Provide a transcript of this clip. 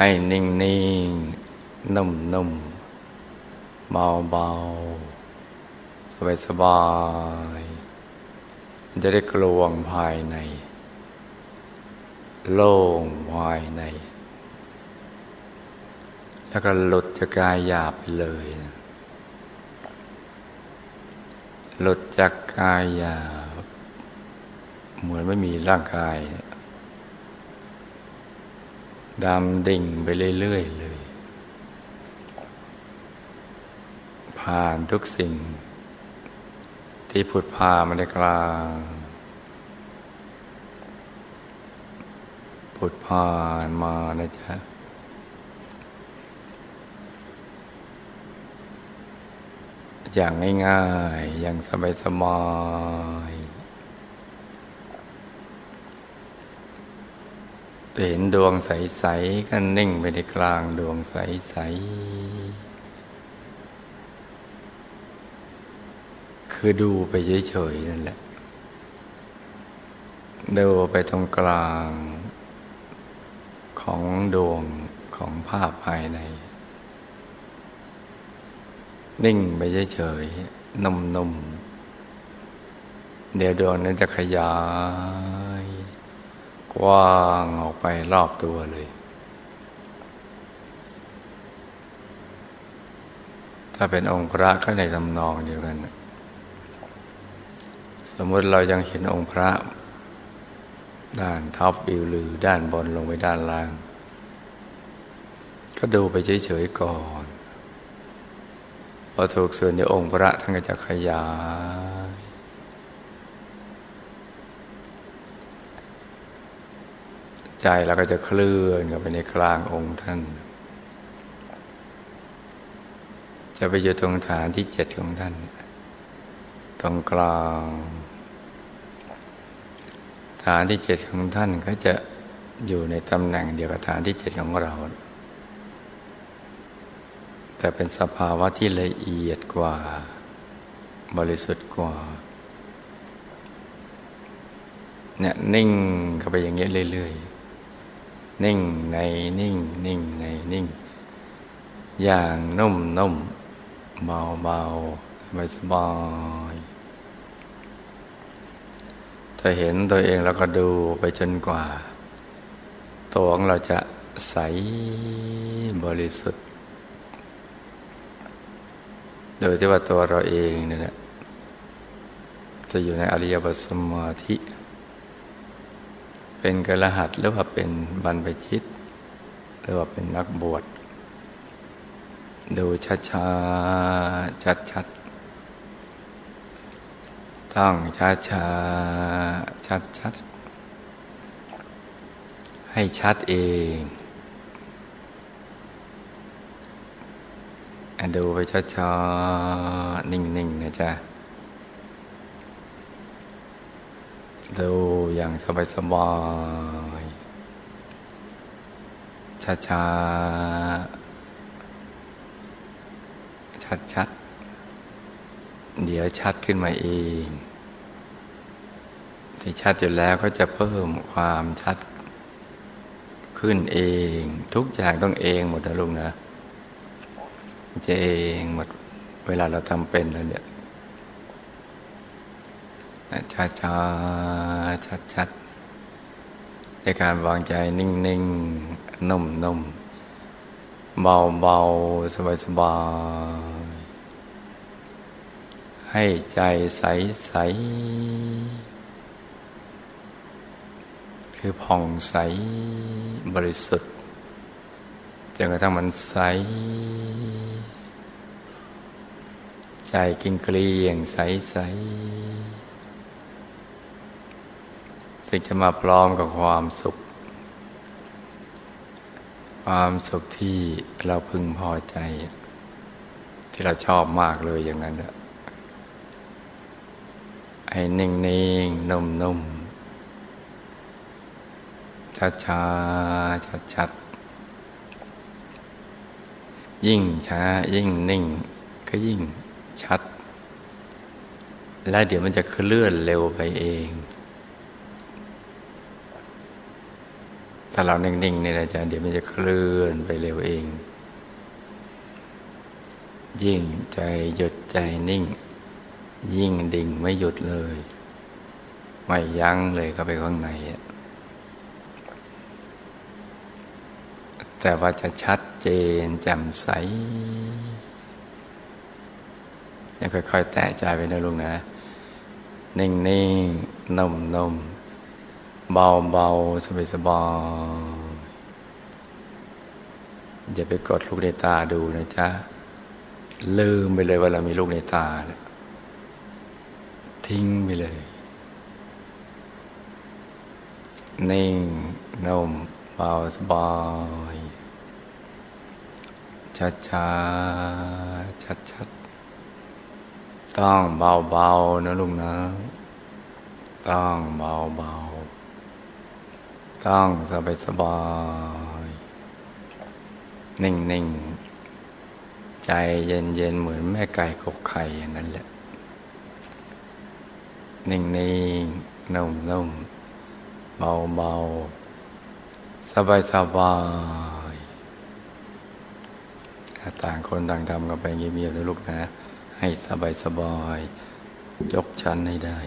ให้นิ่งนิ่งนุ่มนุ่มเบาเบาสบายสบายมันจะได้กลวงภายใน โล่งภายใน แล้วก็หลุดจากกายหยาบไปเลย หลุดจากกายหยาบ เหมือนไม่มีร่างกาย ดำดิ่งไปเรื่อยๆเลย ผ่านทุกสิ่ง ที่ผุดพามาในกลางผุดผ่านมานะจ๊ะอย่างง่ายๆ อย่างสบาย เห็นดวงใส ๆกันนิ่งไปในกลางดวงใส ๆ คือดูไปเฉย ๆ นั่นแหละ ดูไปตรงกลางของดวงของภาพภายใน นิ่งไปเฉย ๆนุ่ม ๆ เดี๋ยวดวงนั้นจะขยาย กว้างออกไปรอบตัวเลย ถ้าเป็นองค์พระก็ในทำนองเดียวกัน สมมติเรายังเห็นองค์พระ ด้านท็อปวิวหรือด้านบนลงไปด้านล่าง ก็ดูไปเฉยๆก่อนพอถูกส่วนในองค์พระท่านก็จะขยาย ใจเราก็จะเคลื่อนเข้าไปในกลางองค์ท่าน จะไปอยู่ตรงฐานที่เจ็ดของท่าน ตรงกลางฐานที่เจ็ดของท่านก็จะอยู่ในตำแหน่งเดียวกับฐานที่เจ็ดของเรา แต่เป็นสภาวะที่ละเอียดกว่า บริสุทธิ์กว่าเนี่ยนิ่งเข้าไปอย่างเงี้ยเรื่อย ๆ นิ่งในนิ่งนิ่งในนิ่ง อย่างนุ่มนุ่มเบาเบาสบายสบายถ้าเห็นตัวเองแล้วก็ดูไปจนกว่า ตัวของเราจะใสบริสุทธิ์ โดยที่ว่าตัวเราเองเนี่ยนะจะอยู่ในอริยบทสมาธิ เป็นกระหัตหรือว่าเป็นบรรพชิต หรือว่าเป็นนักบวช ดูช้าช้าชัดชัดต้องช้าช้าชัดชัดให้ชัดเองดูไปช้าๆนิ่งๆนะจ๊ะ ดูอย่างสบายๆช้าๆชัดๆเดี๋ยวชัดขึ้นมาเอง ที่ชัดอยู่แล้วก็จะเพิ่มความชัดขึ้นเอง ทุกอย่างต้องเองหมดนะลุงนะจะเองหมดเวลาเราทำเป็นแล้วเนี่ย ช้าช้าชัดชัดในการวางใจนิ่งนิ่งนุ่มนุ่มเบาเบาสบายสบายให้ใจใสใสคือผ่องใสบริสุทธิ์จนกระทั่งมันใส ใจกินเกลียงใสใส สิ่งจะมาพร้อมกับความสุข ความสุขที่เราพึงพอใจ ที่เราชอบมากเลยอย่างนั้นให้นิ่งนิ่งนุ่มนุ่มช้าช้าชัดชัดยิ่งช้ายิ่งนิ่ง ก็ยิ่งชัด และเดี๋ยวมันจะเคลื่อนเร็วไปเอง ถ้าเรานิ่งๆเนี่ยนะจ๊ะเดี๋ยวมันจะเคลื่อนไปเร็วเอง ยิ่งใจหยุดใจนิ่ง ยิ่งดิ่งไม่หยุดเลย ไม่ยั้งเลยเข้าไปข้างในอะแต่ว่าจะชัดเจนแจ่มใสยังค่อยๆ แตะใจไปนะลุงนะ นิ่งๆนุ่มๆ เบาๆสบายๆอย่าไปกดลูกในตาดูนะจ๊ะ ลืมไปเลยว่าเรามีลูกในตา ทิ้งไปเลย นิ่งนุ่มเบาสบายชัดช้าชัดชัดต้องเบาเบานะลุงนะ ต้องเบาเบา ต้องสบายสบาย นิ่งนิ่งๆใจเย็นเย็นๆเหมือนแม่ไก่กบไข่อย่างนั้นแหละ นิ่งนิ่งๆนุ่มนุ่มๆเบาเบาๆสบายสบายๆต่างคนต่างทำกันไปเงียบๆนะลูกนะ ให้สบายสบาย ยกชั้นให้ได้